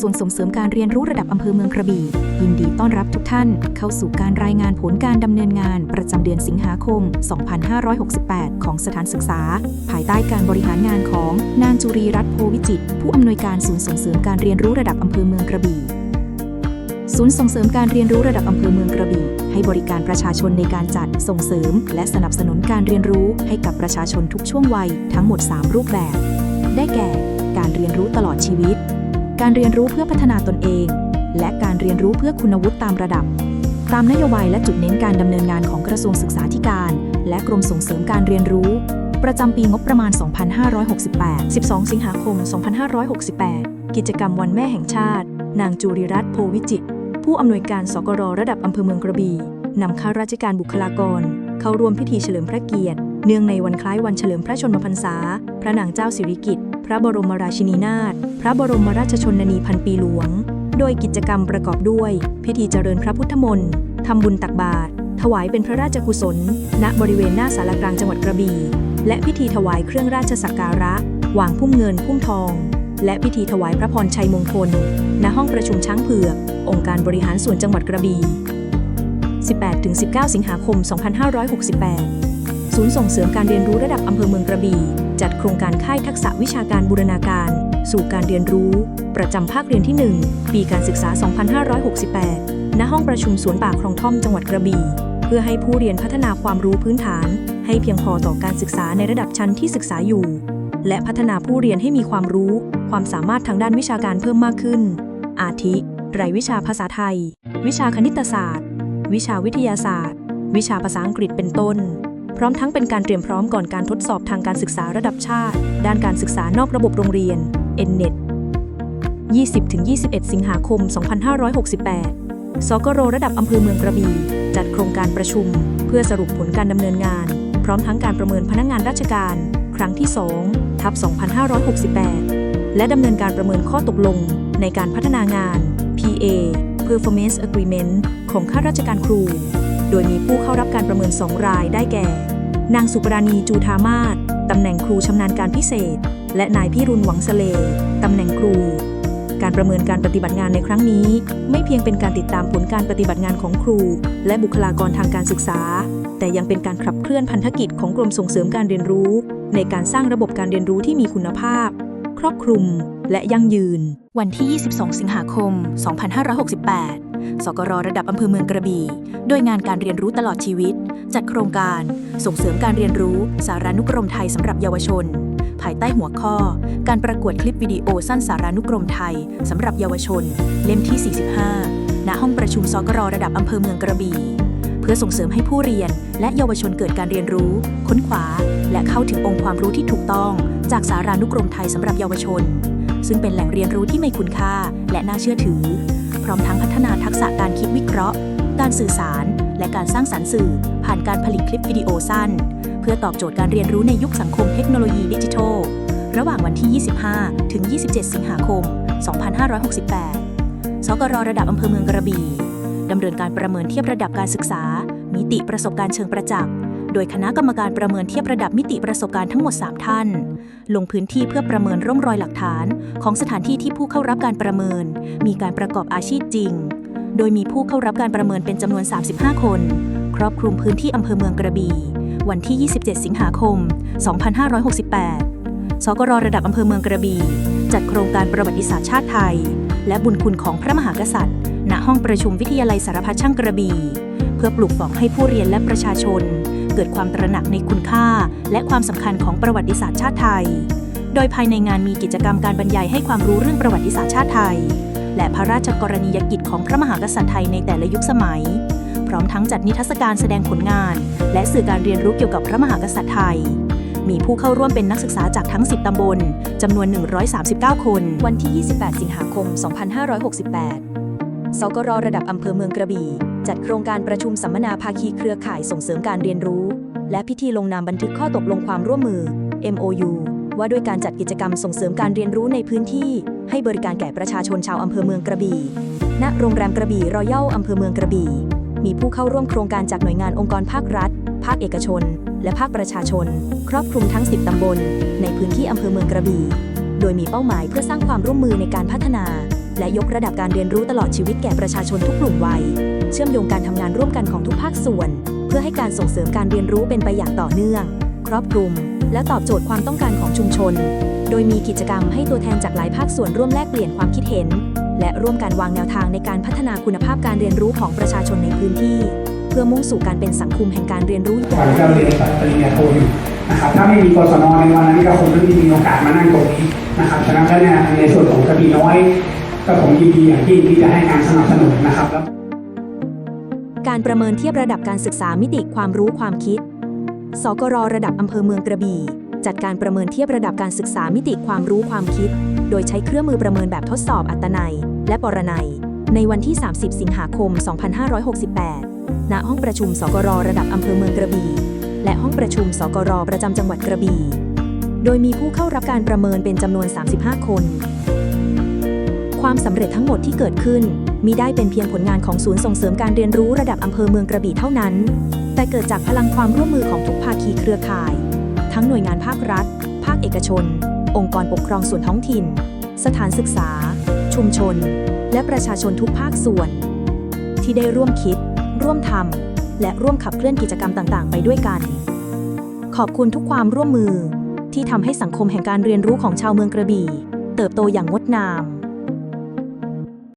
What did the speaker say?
ส่วนส่งเสริมการเรียนรู้ระดับอำเภอเมืองกระบี่ ยินดีต้อนรับทุกท่านเข้าสู่การรายงานผลการดำเนินงานประจำเดือนสิงหาคม 2568 ของสถานศึกษา ภายใต้การบริหารงานของนางจุรีรัตน์โพวิจิต ผู้อำนวยการศูนย์ส่งเสริมการเรียนรู้ระดับอำเภอเมืองกระบี่ศูนย์ส่งเสริมการเรียนรู้ระดับอำเภอเมืองกระบี่ ให้บริการประชาชนในการจัดส่งเสริม และสนับสนุนการเรียนรู้ให้กับประชาชนทุกช่วงวัยทั้งหมด 3 รูปแบบ ได้แก่ การเรียนรู้ตลอดชีวิต การเรียนรู้เพื่อพัฒนาตนเอง และการเรียนรู้เพื่อคุณวุฒิตามระดับ ตามนโยบายและจุดเน้นการดำเนินงานของกระทรวงศึกษาธิการ และกรมส่งเสริมการเรียนรู้ ประจำปีงบประมาณ 2568 12 สิงหาคม 2568 กิจกรรมวันแม่แห่งชาติ นางจูริรัตน์โพวิจิตรผู้อำนวยการสกรระดับอำเภอเมืองกระบี่นำข้าราชการบุคลากร เข้าร่วมพิธีเฉลิมพระเกียรติ เนื่องในวันคล้ายวันเฉลิมพระชนมพรรษา พระนางเจ้าสิริกิติ์ พระบรมราชินีนาถ พระบรมราชชนนีพันปีหลวง โดยกิจกรรมประกอบด้วย พิธีเจริญพระพุทธมนต์ทำบุญตักบาตร ถวายเป็นพระราชกุศล ณ บริเวณหน้าสารกลางจังหวัดกระบี่ และพิธีถวายเครื่องราชสักการะ วางพุ่มเงินพุ่มทอง และพิธีถวายพระพรชัยมงคล ณ ห้องประชุมช้างเผือก องค์การบริหารส่วนจังหวัดกระบี่ 18-19 สิงหาคม 2568 ศูนย์ส่งเสริมการเรียนรู้ระดับอำเภอเมืองกระบี่ จัดโครงการค่ายทักษะวิชาการบูรณาการ สู่การเรียนรู้ ประจำภาคเรียนที่ 1 ปีการศึกษา 2568 ณ ห้องประชุมสวนป่าคลองท่อมจังหวัดกระบี่ เพื่อให้ผู้เรียนพัฒนาความรู้พื้นฐาน ให้เพียงพอต่อการศึกษาในระดับชั้นที่ศึกษาอยู่ และพัฒนาผู้เรียนให้มีความรู้ ความสามารถทางด้านวิชาการเพิ่มมากขึ้น อาทิรายวิชาภาษาไทย วิชาคณิตศาสตร์ วิชาวิทยาศาสตร์ วิชาภาษาอังกฤษเป็นต้น พร้อมทั้งเป็นการเตรียมพร้อมก่อนการทดสอบทางการศึกษาระดับชาติ ด้านการศึกษานอกระบบโรงเรียน NNET 20-21 สิงหาคม 2568 สกรระดับอำเภอเมืองกระบี่ จัดโครงการประชุม เพื่อสรุปผลการดำเนินงาน พร้อมทั้งการประเมินพนักงานราชการ ครั้งที่ 2 ทับ 2568 และดำเนินการประเมินข้อตกลง ในการพัฒนางาน PA Performance Agreement ของข้าราชการครู โดยมีผู้เข้ารับการประเมิน 2 รายได้แก่ นางสุปราณีจูธามาศตำแหน่งครูชำนาญการพิเศษ และนายพิรุณหวังสเลตำแหน่งครู การประเมินการปฏิบัติงานในครั้งนี้ ไม่เพียงเป็นการติดตามผลการปฏิบัติงานของครู และบุคลากรทางการศึกษา แต่ยังเป็นการขับเคลื่อนพันธกิจของกรมส่งเสริมการเรียนรู้ ในการสร้างระบบการเรียนรู้ที่มีคุณภาพ ครอบคลุมและยั่งยืน วันที่ 22 สิงหาคม 2568 สกรระดับอำเภอเมืองกระบี่ โดยงานการเรียนรู้ตลอดชีวิต จัดโครงการ ส่งเสริมการเรียนรู้ สารานุกรมไทยสำหรับเยาวชน ภายใต้หัวข้อ การประกวดคลิปวิดีโอสั้นสารานุกรมไทยสำหรับเยาวชน เล่มที่ 45 ณ ห้องประชุมสกรระดับอำเภอเมืองกระบี่ เพื่อส่งเสริมให้ผู้เรียน และเยาวชนเกิดการเรียนรู้ ค้นคว้า และเข้าถึงองค์ความรู้ที่ถูกต้อง จากสารานุกรมไทยสำหรับเยาวชนซึ่งเป็นแหล่งเรียนรู้ที่มีคุณค่าและน่าเชื่อถือ พร้อมทั้งพัฒนาทักษะการคิดวิเคราะห์ การสื่อสาร และการสร้างสรรค์สื่อ ผ่านการผลิตคลิปวิดีโอสั้น เพื่อตอบโจทย์การเรียนรู้ในยุคสังคมเทคโนโลยีดิจิทัล ระหว่างวันที่ 25 ถึง 27 สิงหาคม 2568 สกรระดับอำเภอเมืองกระบี่ดำเนินการประเมินเทียบระดับการศึกษา มิติประสบการณ์เชิงประจักษ์ โดยคณะกรรมการประเมินเทียบระดับมิติประสบการณ์ทั้งหมด 3 ท่าน ลงพื้นที่เพื่อประเมินร่องรอยหลักฐาน ของสถานที่ที่ผู้เข้ารับการประเมิน มีการประกอบอาชีพจริง โดยมีผู้เข้ารับการประเมินเป็นจำนวน 35 คน ครอบคลุมพื้นที่อำเภอเมืองกระบี่ วันที่ 27 สิงหาคม 2568 สกรระดับอำเภอเมืองกระบี่ จัดโครงการประวัติศาสตร์ชาติไทย และบุญคุณของพระมหากษัตริย์ ณ ห้องประชุมวิทยาลัยสารพัดช่างกระบี่ เพื่อปลูกฝังให้ผู้เรียนและประชาชน เกิดความตระหนักในคุณค่า และความสำคัญของประวัติศาสตร์ชาติไทย โดยภายในงานมีกิจกรรมการบรรยายให้ความรู้เรื่องประวัติศาสตร์ชาติไทย และพระราชกรณียกิจของพระมหากษัตริย์ไทยในแต่ละยุคสมัย พร้อมทั้งจัดนิทรรศการแสดงผลงาน และสื่อการเรียนรู้เกี่ยวกับพระมหากษัตริย์ไทยมีผู้เข้าร่วมเป็นนักศึกษาจากทั้ง 10 ตำบล จำนวน 139 คน วันที่ 28 สิงหาคม 2568 สกรระดับอำเภอเมืองกระบี่ จัดโครงการประชุมสัมมนาภาคีเครือข่ายส่งเสริมการเรียนรู้ และพิธีลงนามบันทึกข้อตกลงความร่วมมือ MOU ว่าด้วยการจัดกิจกรรมส่งเสริมการเรียนรู้ในพื้นที่ ให้บริการแก่ประชาชนชาวอำเภอเมืองกระบี่ ณ โรงแรมกระบี่รอยัลอำเภอเมืองกระบี่ มีผู้เข้าร่วมโครงการจากหน่วยงานองค์กรภาครัฐ ภาคเอกชน และภาคประชาชน ครอบคลุมทั้ง 10 ตำบล ในพื้นที่อำเภอเมืองกระบี่ โดยมีเป้าหมายเพื่อสร้างความร่วมมือในการพัฒนา และยกระดับการเรียนรู้ตลอดชีวิตแก่ประชาชนทุกกลุ่มวัย เชื่อมโยงการทำงานร่วมกันของทุกภาคส่วน เพื่อให้การส่งเสริมการเรียนรู้เป็นไปอย่างต่อเนื่อง ครอบคลุม และตอบโจทย์ความต้องการของชุมชน โดยมีกิจกรรมให้ตัวแทนจากหลายภาคส่วนร่วมแลกเปลี่ยนความคิดเห็น และร่วมกันวางแนวทางในการพัฒนาคุณภาพการเรียนรู้ของประชาชนในพื้นที่ เพื่อมุ่งสู่การเป็นสังคมแห่งการเรียนรู้ตอนที่เรเรียนปริญญาโทอยู่นะครับถ้าไม่มีกศนในวันนั้นก็คงไม่มีโอกาสมานั่งตรงนี้นะครับฉะนั้นแล้วเนี่ยในส่วนของกระบี่น้อย ก็ผมยินดีอย่างยิ่งที่จะให้การสนับสนุนนะครับ การประเมินเทียบระดับการศึกษามิติความรู้ความคิด สกรระดับอำเภอเมืองกระบี่ จัดการประเมินเทียบระดับการศึกษามิติความรู้ความคิด โดยใช้เครื่องมือประเมินแบบทดสอบอัตนัย และปรนัย ในวันที่ 30 สิงหาคม 2568 ณ ห้องประชุม สกรระดับอำเภอเมืองกระบี่ และห้องประชุม สกรประจำจังหวัดกระบี่ โดยมีผู้เข้ารับการประเมินเป็นจำนวน 35 คน ความสำเร็จทั้งหมดที่เกิดขึ้นมิได้เป็นเพียงผลงานของศูนย์ส่งเสริมการเรียนรู้ระดับอำเภอเมืองกระบี่เท่านั้น แต่เกิดจากพลังความร่วมมือของทุกภาคีเครือข่าย ทั้งหน่วยงานภาครัฐ ภาคเอกชน องค์กรปกครองส่วนท้องถิ่น สถานศึกษา ชุมชน และประชาชนทุกภาคส่วน ที่ได้ร่วมคิด ร่วมทำและร่วมขับเคลื่อนกิจกรรมต่าง ๆ ไปด้วยกัน ขอบคุณทุกความร่วมมือ ที่ทำให้สังคมแห่งการเรียนรู้ของชาวเมืองกระบี่ เติบโตอย่างงดงาม